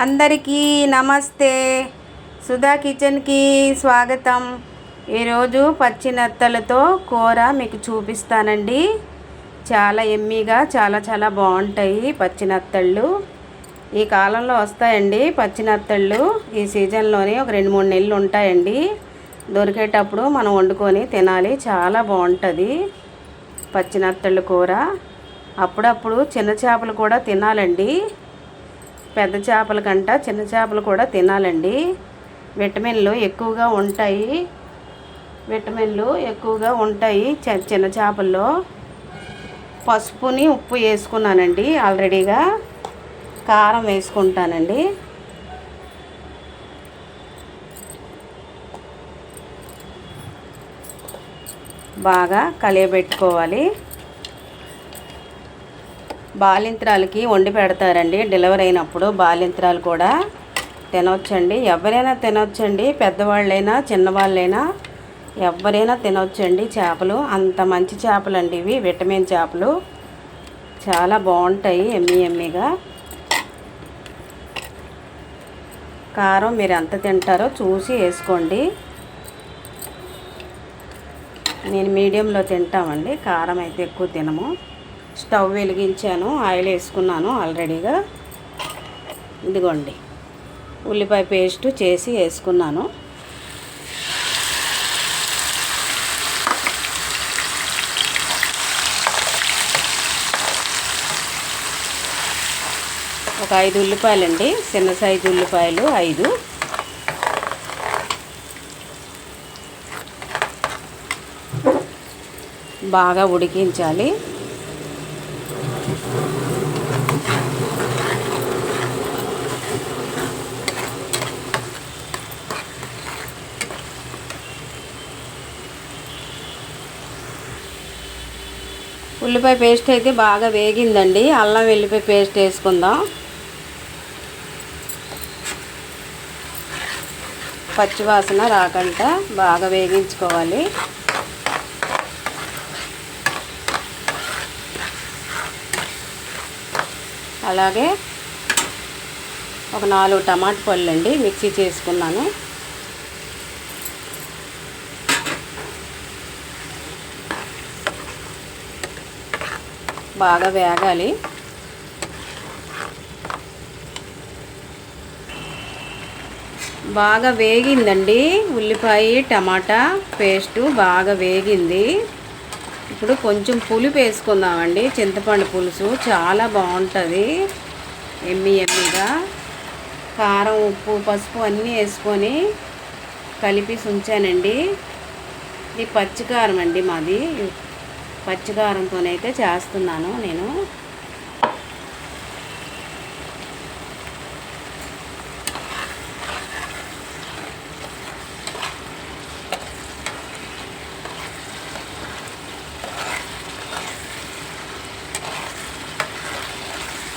అందరికీ నమస్తే. సుధా కిచెన్కి స్వాగతం. ఈరోజు పచ్చి నత్తలతో కూర మీకు చూపిస్తానండి. చాలా ఎమ్మీగా చాలా చాలా బాగుంటాయి పచ్చి నత్తళ్ళు. ఈ కాలంలో వస్తాయండి పచ్చి నత్తళ్ళు. ఈ సీజన్లోనే ఒక రెండు మూడు నెలలు ఉంటాయండి. దొరికేటప్పుడు మనం వండుకొని తినాలి. చాలా బాగుంటుంది పచ్చి నత్తళ్ళు కూర. అప్పుడప్పుడు చిన్న చేపలు కూడా తినాలండి. పెద్ద చేపల కంట చిన్న చేపలు కూడా తినాలండి. విటమిన్లు ఎక్కువగా ఉంటాయి. విటమిన్లు ఎక్కువగా ఉంటాయి చిన్న చేపల్లో. పసుపుని ఉప్పు వేసుకున్నానండి ఆల్రెడీగా. కారం వేసుకుంటానండి. బాగా కలియబెట్టుకోవాలి. బాలింత్రాలకి వండి పెడతారండి. డెలివరీ అయినప్పుడు బాలింత్రాలు కూడా తినవచ్చండి ఎవరైనా తినవచ్చండి పెద్దవాళ్ళైనా చిన్నవాళ్ళైనా ఎవరైనా తినవచ్చండి చేపలు. అంత మంచి చేపలు అండి ఇవి. విటమిన్ చేపలు చాలా బాగుంటాయి ఎమ్మి ఎమ్మిగా. కారం మీరు ఎంత తింటారో చూసి వేసుకోండి. నేను మీడియంలో తింటామండి. కారం అయితే ఎక్కువ తినము. స్టవ్ వెలిగించాను ఆయిల్ వేసుకున్నాను ఆల్రెడీగా. ఇదిగోండి ఉల్లిపాయ పేస్ట్ చేసి వేసుకున్నాను. ఒక ఐదు ఉల్లిపాయలండి చిన్న సైజు ఉల్లిపాయలు ఐదు. బాగా ఉడికించాలి. ఉల్లిపాయ పేస్ట్ అయితే బాగా వేగిందండి. అల్లం వెల్లిపాయ పేస్ట్ వేసుకుందాం. పచ్చివాసన రాకుండా బాగా వేగించుకోవాలి. అలాగే ఒక నాలుగు టమాటా పళ్ళు అండి మిక్సీ చేసుకున్నాను. బాగా వేగాలి. బాగా వేగిందండి. ఉల్లిపాయ టమాటా పేస్టు బాగా వేగింది. ఇప్పుడు కొంచెం పులుపు వేసుకుందామండి. చింతపండు పులుసు చాలా బాగుంటుంది. ఎమ్మి ఎమ్మిగా. కారం ఉప్పు పసుపు అన్నీ వేసుకొని కలిపి ఉంచానండి ఇది పచ్చికారం అండి మాది. పచ్చికారంతోనైతే చేస్తున్నాను నేను.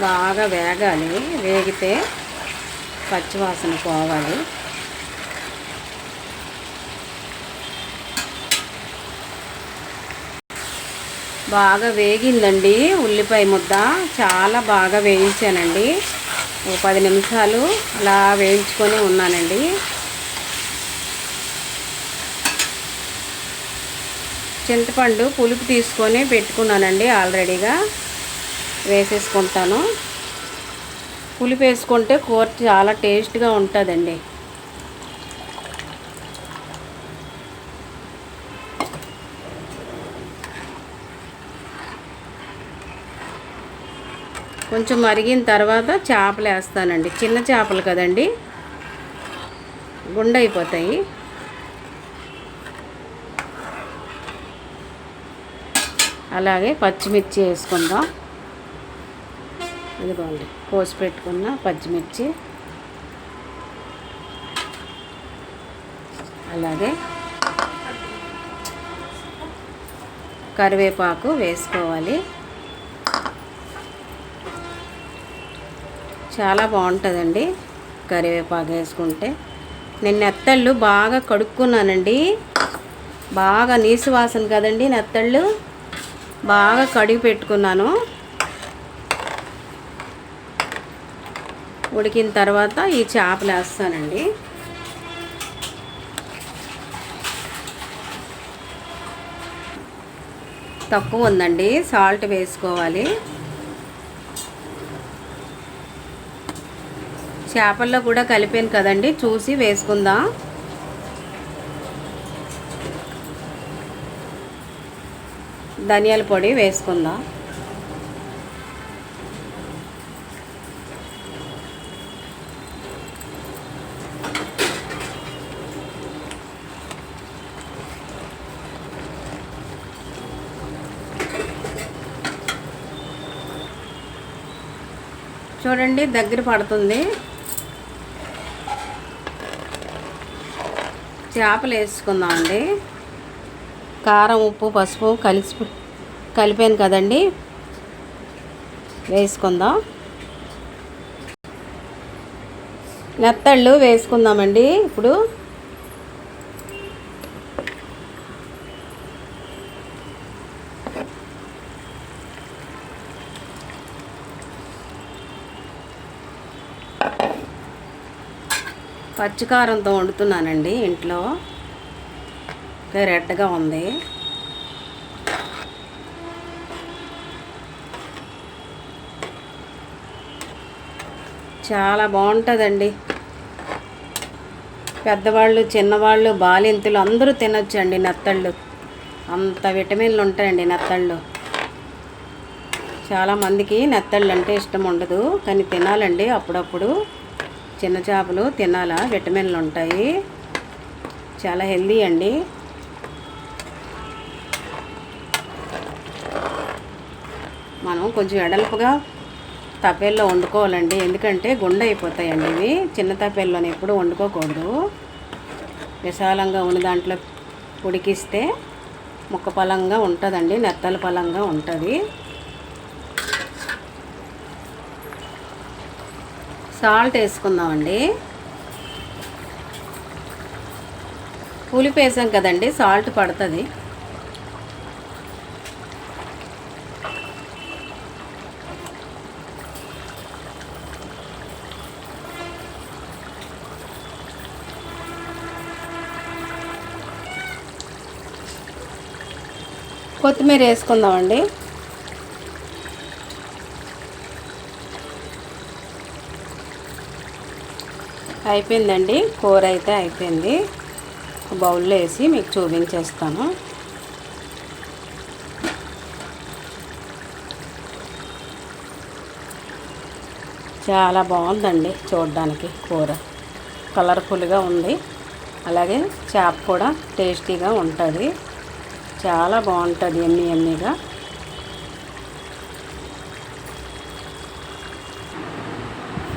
బాగా వేగాలి. వేగితే పచ్చివాసన పోవాలి. బాగా వేగిందండి ఉల్లిపాయ ముద్ద. చాలా బాగా వేయించానండి. ఓ పది నిమిషాలు అలా వేయించుకొని ఉన్నానండి. చింతపండు పులుపు తీసుకొని పెట్టుకున్నానండి ఆల్రెడీగా. వేసేసుకుంటాను. పులిపు వేసుకుంటే కూర చాలా టేస్ట్గా ఉంటుందండి. కొంచెం మరిగిన తర్వాత చేపలు వేస్తానండి. చిన్న చేపలు కదండి. గుండె అయిపోతాయి. అలాగే పచ్చిమిర్చి వేసుకుందాం. ఇదిగోండి కోసి పెట్టుకున్న పచ్చిమిర్చి. అలాగే కరివేపాకు వేసుకోవాలి. చాలా బాగుంటుందండి కరివేపాకు వేసుకుంటే. నేను నెత్తళ్ళు బాగా కడుక్కున్నానండి. బాగా నీసు వాసన కదండి నెత్తళ్ళు. బాగా కడిగి పెట్టుకున్నాను. ఉడికిన తర్వాత ఈ చేపలు వేస్తానండి. తక్కువ ఉందండి సాల్ట్ వేసుకోవాలి. చేపల్లో కూడా కలిపాను కదండి చూసి వేసుకుందాం. ధనియాల పొడి వేసుకుందాం. చూడండి దగ్గర పడుతుంది. చేపలు వేసుకుందామండి. కారం ఉప్పు పసుపు కలిసి కలిపాను కదండి. వేసుకుందాం. నెత్తళ్ళు వేసుకుందామండి ఇప్పుడు. పచ్చికారంతో వండుతున్నానండి ఇంట్లో. ఇంకా రెడ్గా ఉంది. చాలా బాగుంటుందండి. పెద్దవాళ్ళు చిన్నవాళ్ళు బాలింతలు అందరూ తినొచ్చండి నెత్తళ్ళు. అంత విటమిన్లు ఉంటాయండి నెత్తళ్ళు. చాలామందికి నెత్తళ్ళు అంటే ఇష్టం ఉండదు కానీ తినాలండి అప్పుడప్పుడు. చిన్న చేపలు తినాలా? విటమిన్లు ఉంటాయి చాలా హెల్దీ అండి. మనం కొంచెం ఎడల్పుగా తపేల్లో వండుకోవాలండి. ఎందుకంటే గుండె అయిపోతాయండి ఇవి. చిన్న తపేల్లోనే ఎప్పుడు వండుకోకూడదు. విశాలంగా ఉన్న దాంట్లో ఉడికిస్తే ముక్క పలంగా ఉంటుందండి. నెత్తల పలంగా ఉంటుంది. సాల్ట్ వేసుకుందామండి. పులిపు వేసాం కదండి సాల్ట్ పడుతుంది. కొత్తిమీర వేసుకుందామండి. అయిపోయిందండి. కూర అయితే అయిపోయింది. బౌల్లో వేసి మీకు చూపించేస్తాను. చాలా బాగుందండి చూడడానికి కూర. కలర్ఫుల్గా ఉంది. అలాగే చేప కూడా టేస్టీగా ఉంటుంది. చాలా బాగుంటుంది ఎమ్మి ఎమ్మిగా.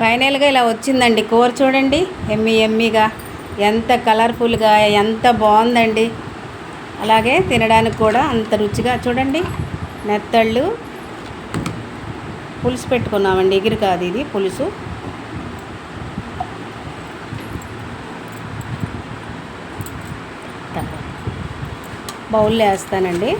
ఫైనల్గా ఇలా వచ్చిందండి. కూర చూడండి. ఎమ్మి ఎమ్మిగా. ఎంత కలర్ఫుల్గా ఎంత బాగుందండి. అలాగే తినడానికి కూడా అంత రుచిగా చూడండి. నెత్తళ్ళు. పులుసు పెట్టుకున్నామండి. ఎగిరి కాదు ఇది పులుసు. బౌల్లో వేస్తానండి.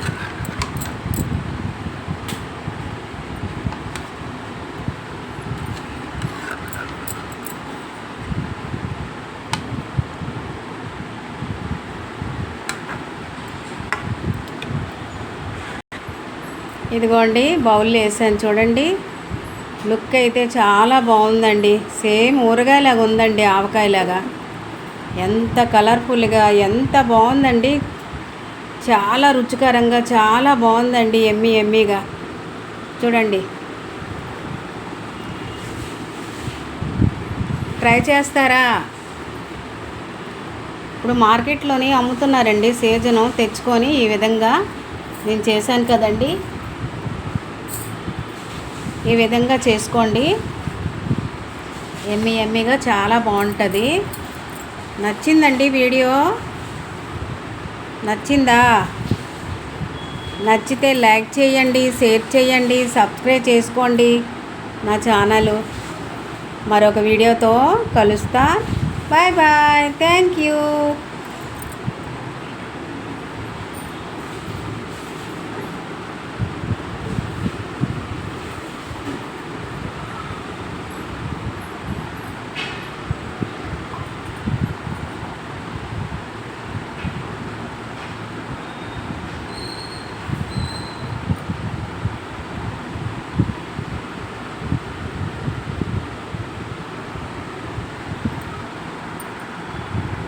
ఇదిగోండి బౌల్లో వేసాను. చూడండి లుక్ అయితే చాలా బాగుందండి. సేమ్ ఊరగాయలాగా ఉందండి ఆవకాయలాగా. ఎంత కలర్ఫుల్గా ఎంత బాగుందండి. చాలా రుచికరంగా చాలా బాగుందండి ఎమ్మి ఎమ్మిగా. చూడండి. ట్రై చేస్తారా? ఇప్పుడు మార్కెట్లోని అమ్ముతున్నారండి సీజను. తెచ్చుకొని ఈ విధంగా నేను చేశాను కదండి. ఈ విధంగా చేసుకోండి. ఎమ్మి ఎమ్మిగా చాలా బాగుంటుంది. నచ్చిందండి వీడియో? నచ్చిందా? నచ్చితే లైక్ చేయండి షేర్ చేయండి సబ్స్క్రైబ్ చేసుకోండి నా ఛానల్. మరొక వీడియోతో కలుస్తా. Bye bye. Thank you.